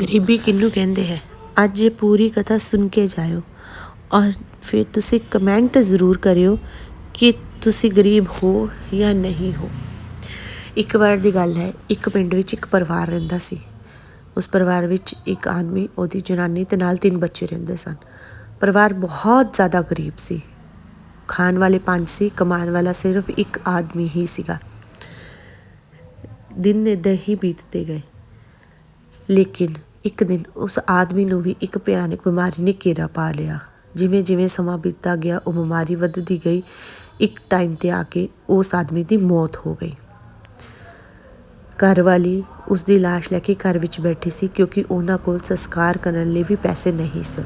ਗਰੀਬੀ ਕਿਹਨੂੰ ਕਹਿੰਦੇ ਹੈ? ਅੱਜ ਇਹ ਪੂਰੀ ਕਥਾ ਸੁਣ ਕੇ ਜਾਇਓ। ਔਰ ਫਿਰ ਤੁਸੀਂ ਕਮੈਂਟ ਜ਼ਰੂਰ ਕਰਿਓ ਕਿ ਤੁਸੀਂ ਗਰੀਬ ਹੋ ਜਾਂ ਨਹੀਂ ਹੋ। ਇੱਕ ਵਾਰ ਦੀ ਗੱਲ ਹੈ, ਇੱਕ ਪਿੰਡ ਵਿੱਚ ਇੱਕ ਪਰਿਵਾਰ ਰਹਿੰਦਾ ਸੀ। ਉਸ ਪਰਿਵਾਰ ਵਿੱਚ ਇੱਕ ਆਦਮੀ, ਉਹਦੀ ਜਨਾਨੀ ਤੇ ਨਾਲ ਤਿੰਨ ਬੱਚੇ ਰਹਿੰਦੇ ਸਨ। ਪਰਿਵਾਰ ਬਹੁਤ ਜ਼ਿਆਦਾ ਗਰੀਬ ਸੀ। ਖਾਣ ਵਾਲੇ ਪੰਜ ਸੀ, ਕਮਾਉਣ ਵਾਲਾ ਸਿਰਫ ਇੱਕ ਆਦਮੀ ਹੀ ਸੀਗਾ। ਦਿਨ ਇੱਦਾਂ ਹੀ ਬੀਤਦੇ ਗਏ। ਲੇਕਿਨ ਇੱਕ ਦਿਨ ਉਸ ਆਦਮੀ ਨੂੰ ਵੀ ਇੱਕ ਭਿਆਨਕ ਬਿਮਾਰੀ ਨੇ ਘੇਰਾ ਪਾ ਲਿਆ। ਜਿਵੇਂ ਜਿਵੇਂ ਸਮਾਂ ਬੀਤਦਾ ਗਿਆ, ਉਹ ਬਿਮਾਰੀ ਵੱਧਦੀ ਗਈ। ਇੱਕ ਟਾਈਮ ਤੇ ਆ ਕੇ ਉਸ ਆਦਮੀ ਦੀ ਮੌਤ ਹੋ ਗਈ। ਘਰ ਵਾਲੀ ਉਸ ਦੀ ਲਾਸ਼ ਲੈ ਕੇ ਘਰ ਵਿੱਚ ਬੈਠੀ ਸੀ ਕਿਉਂਕਿ ਉਹਨਾਂ ਕੋਲ ਸੰਸਕਾਰ ਕਰਨ ਲਈ ਵੀ ਪੈਸੇ ਨਹੀਂ ਸਨ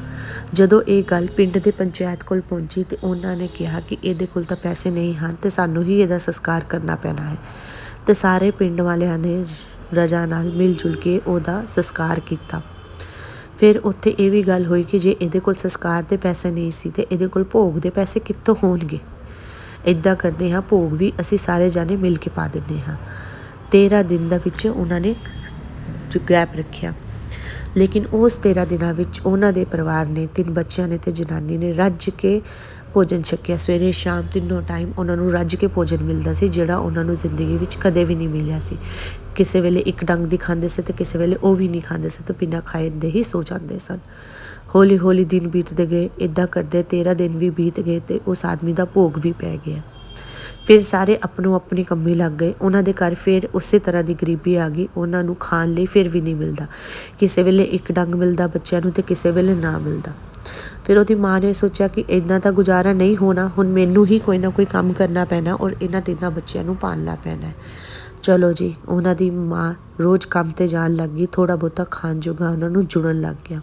ਜਦੋਂ ਇਹ ਗੱਲ ਪਿੰਡ ਦੇ ਪੰਚਾਇਤ ਕੋਲ ਪਹੁੰਚੀ ਤੇ ਉਹਨਾਂ ਨੇ ਕਿਹਾ ਕਿ ਇਹਦੇ ਕੋਲ ਤਾਂ ਪੈਸੇ ਨਹੀਂ ਹਨ ਤੇ ਸਾਨੂੰ ਹੀ ਇਹਦਾ ਸੰਸਕਾਰ ਕਰਨਾ ਪੈਣਾ ਹੈ। ਤੇ ਸਾਰੇ ਪਿੰਡ ਵਾਲਿਆਂ ਨੇ ਰਜਾ ਨਾਲ ਮਿਲ ਜੁਲ ਕੇ ਉਹਦਾ ਸੰਸਕਾਰ ਕੀਤਾ। ਫਿਰ ਉੱਥੇ ਇਹ ਵੀ ਗੱਲ ਹੋਈ ਕਿ ਜੇ ਇਹਦੇ ਕੋਲ ਸੰਸਕਾਰ ਦੇ ਪੈਸੇ ਨਹੀਂ ਸੀ ਤੇ ਇਹਦੇ ਕੋਲ ਭੋਗ ਦੇ ਪੈਸੇ ਕਿੱਥੋਂ ਹੋਣਗੇ? ਇਦਾਂ ਕਰਦੇ ਹਾਂ, ਭੋਗ ਵੀ ਅਸੀਂ ਸਾਰੇ ਜਾਣੇ ਮਿਲ ਕੇ ਪਾ ਦਿੰਦੇ ਹਾਂ। 13 ਦਿਨ ਦਾ ਵਿੱਚ ਉਹਨਾਂ ਨੇ ਗੈਪ ਰੱਖਿਆ। ਲੇਕਿਨ ਉਸ 13 ਦਿਨਾਂ ਵਿੱਚ ਉਹਨਾਂ ਦੇ ਪਰਿਵਾਰ ਨੇ, ਤਿੰਨ ਬੱਚਿਆਂ ਨੇ ਤੇ ਜਨਾਨੀ ਨੇ ਰੱਜ ਕੇ ਭੋਜਨ ਛਕਿਆ। ਸਵੇਰੇ ਸ਼ਾਮ ਤਿੰਨੋਂ ਟਾਈਮ ਉਹਨਾਂ ਨੂੰ ਰੱਜ ਕੇ ਭੋਜਨ ਮਿਲਦਾ ਸੀ, ਜਿਹੜਾ ਉਹਨਾਂ ਨੂੰ ਜ਼ਿੰਦਗੀ ਵਿੱਚ ਕਦੇ ਵੀ ਨਹੀਂ ਮਿਲਿਆ ਸੀ। ਕਿਸੇ ਵੇਲੇ ਇੱਕ ਡੰਗ ਦੀ ਖਾਂਦੇ ਸੀ ਤੇ ਕਿਸੇ ਵੇਲੇ ਉਹ ਵੀ ਨਹੀਂ ਖਾਂਦੇ ਸੀ ਤੇ ਬਿਨਾਂ ਖਾਏ ਦੇ ਹੀ ਸੋ ਜਾਂਦੇ ਸਨ। ਹੌਲੀ ਹੌਲੀ ਦਿਨ ਬੀਤਦੇ ਗਏ ਇਦਾਂ ਕਰਦੇ 13 ਦਿਨ ਵੀ ਬੀਤ ਗਏ ਤੇ ਉਸ ਆਦਮੀ ਦਾ ਭੋਗ ਵੀ ਪੈ ਗਿਆ। ਫਿਰ ਸਾਰੇ ਆਪਣੋ ਆਪਣੀ ਕੰਮੀ ਲੱਗ ਗਏ। ਉਹਨਾਂ ਦੇ ਘਰ ਫਿਰ ਉਸੇ ਤਰ੍ਹਾਂ ਦੀ ਗਰੀਬੀ ਆ ਗਈ। ਉਹਨਾਂ ਨੂੰ ਖਾਣ ਲਈ ਫਿਰ ਵੀ ਨਹੀਂ ਮਿਲਦਾ। ਕਿਸੇ ਵੇਲੇ ਇੱਕ ਡੰਗ ਮਿਲਦਾ ਬੱਚਿਆਂ ਨੂੰ ਤੇ ਕਿਸੇ ਵੇਲੇ ਨਾ ਮਿਲਦਾ। ਫਿਰ ਉਹਦੀ ਮਾਂ ਨੇ ਸੋਚਿਆ ਕਿ ਇਦਾਂ ਤਾਂ ਗੁਜ਼ਾਰਾ ਨਹੀਂ ਹੋਣਾ। ਹੁਣ ਮੈਨੂੰ ਹੀ ਕੋਈ ਨਾ ਕੋਈ ਕੰਮ ਕਰਨਾ ਪੈਣਾ ਔਰ ਇਹਨਾਂ ਤਿੰਨਾਂ ਬੱਚਿਆਂ ਨੂੰ ਪਾਲਣਾ ਪੈਣਾ ਚਲੋ ਜੀ, ਉਹਨਾਂ ਦੀ ਮਾਂ ਰੋਜ਼ ਕੰਮ ਤੇ ਜਾਣ ਲੱਗ ਗਈ ਥੋੜਾ ਬਹੁਤਾ ਖਾਣ ਜੋਗਾ ਉਹਨਾਂ ਨੂੰ ਜੁੜਨ ਲੱਗ ਗਿਆ।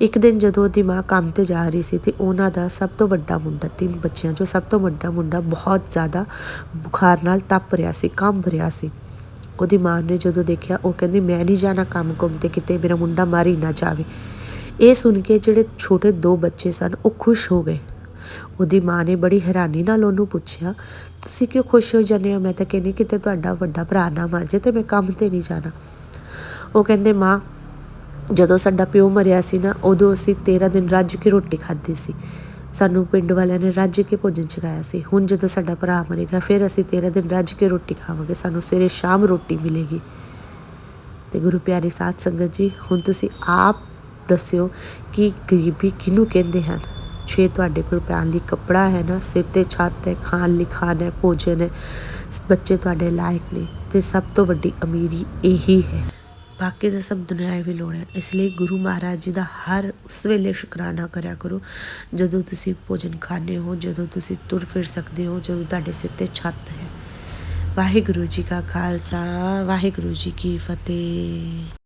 ਇੱਕ ਦਿਨ ਜਦੋਂ ਉਹਦੀ ਮਾਂ ਕੰਮ ਤੇ ਜਾ ਰਹੀ ਸੀ ਤੇ ਉਹਨਾਂ ਦਾ ਸਭ ਤੋਂ ਵੱਡਾ ਮੁੰਡਾ, ਤਿੰਨ ਬੱਚਿਆਂ ਚੋਂ ਸਭ ਤੋਂ ਵੱਡਾ ਮੁੰਡਾ ਬਹੁਤ ਜ਼ਿਆਦਾ ਬੁਖਾਰ ਨਾਲ ਤਪ ਰਿਹਾ ਸੀ, ਕੰਬ ਰਿਹਾ ਸੀ। ਉਹਦੀ ਮਾਂ ਨੇ ਜਦੋਂ ਦੇਖਿਆ, ਉਹ ਕਹਿੰਦੀ, ਮੈਂ ਨਹੀਂ ਜਾਣਾ ਕੰਮ ਕੁੰਮ ਤੇ ਕਿਤੇ, ਮੇਰਾ ਮੁੰਡਾ ਮਾਰੀ ਨਾ ਜਾਵੇ। ਇਹ ਸੁਣ ਕੇ ਜਿਹੜੇ ਛੋਟੇ ਦੋ ਬੱਚੇ ਸਨ, ਉਹ ਖੁਸ਼ ਹੋ ਗਏ। ਉਹਦੀ ਮਾਂ ਨੇ ਬੜੀ ਹੈਰਾਨੀ ਨਾਲ ਉਹਨੂੰ ਪੁੱਛਿਆ, ਤੁਸੀਂ ਕਿਉਂ ਖੁਸ਼ ਹੋ ਜਾਂਦੇ ਹੋ? ਮੈਂ ਤਾਂ ਕਹਿੰਦੀ ਕਿਤੇ ਤੁਹਾਡਾ ਵੱਡਾ ਭਰਾ ਨਾ ਮਰ ਜੇ ਤੇ ਮੈਂ ਕੰਮ ਤੇ ਨਹੀਂ ਜਾਣਾ। ਉਹ ਕਹਿੰਦੇ, ਮਾਂ, ਜਦੋਂ ਸਾਡਾ ਪਿਓ ਮਰਿਆ ਸੀ ਨਾ, ਉਦੋਂ ਅਸੀਂ 13 ਦਿਨ ਰੱਜ ਕੇ ਰੋਟੀ ਖਾਧੀ ਸੀ। ਸਾਨੂੰ ਪਿੰਡ ਵਾਲਿਆਂ ਨੇ ਰੱਜ ਕੇ ਭੋਜਨ ਛਕਾਇਆ ਸੀ। ਹੁਣ ਜਦੋਂ ਸਾਡਾ ਭਰਾ ਮਰੇਗਾ, ਫਿਰ ਅਸੀਂ 13 ਦਿਨ ਰੱਜ ਕੇ ਰੋਟੀ ਖਾਵਾਂਗੇ। ਸਾਨੂੰ ਸਵੇਰੇ ਸ਼ਾਮ ਰੋਟੀ ਮਿਲੇਗੀ। ਤੇ ਗੁਰੂ ਪਿਆਰੇ ਸਾਧ ਸੰਗਤ ਜੀ, ਹੁਣ ਤੁਸੀਂ ਆਪ ਦੱਸਿਓ ਕਿ ਗਰੀਬੀ ਕਿਹਨੂੰ ਕਹਿੰਦੇ ਹਨ? ਛੇ ਤੁਹਾਡੇ ਕੋਲ ਪੈਣ ਲਈ ਕੱਪੜਾ ਹੈ ਨਾ? ਸਿਰ ਤੇ ਛੱਤ ਹੈ, ਖਾਣ ਲਈ ਖਾਣਾ ਹੈ, ਭੋਜਨ ਹੈ। ਬੱਚੇ ਤੁਹਾਡੇ ਲਾਇਕ ਨੇ ਤੇ ਸਭ ਤੋਂ ਵੱਡੀ ਅਮੀਰੀ ਇਹੀ ਹੈ। ਬਾਕੀ ਦਾ ਸਭ ਦੁਨਿਆਵੀ ਲੋੜ ਹੈ। ਇਸ ਲਈ ਗੁਰੂ ਮਹਾਰਾਜ ਜੀ ਦਾ ਹਰ ਉਸ ਵੇਲੇ ਸ਼ੁਕਰਾਨਾ ਕਰਿਆ ਕਰੋ, ਜਦੋਂ ਤੁਸੀਂ ਭੋਜਨ ਖਾਣੇ ਹੋ, ਜਦੋਂ ਤੁਸੀਂ ਤੁਰ ਫਿਰ ਸਕਦੇ ਹੋ, ਜਦੋਂ ਤੁਹਾਡੇ ਸਿਰ ਤੇ ਛੱਤ ਹੈ। ਵਾਹਿਗੁਰੂ ਜੀ ਕਾ ਖਾਲਸਾ, ਵਾਹਿਗੁਰੂ ਜੀ ਕੀ ਫਤਿਹ।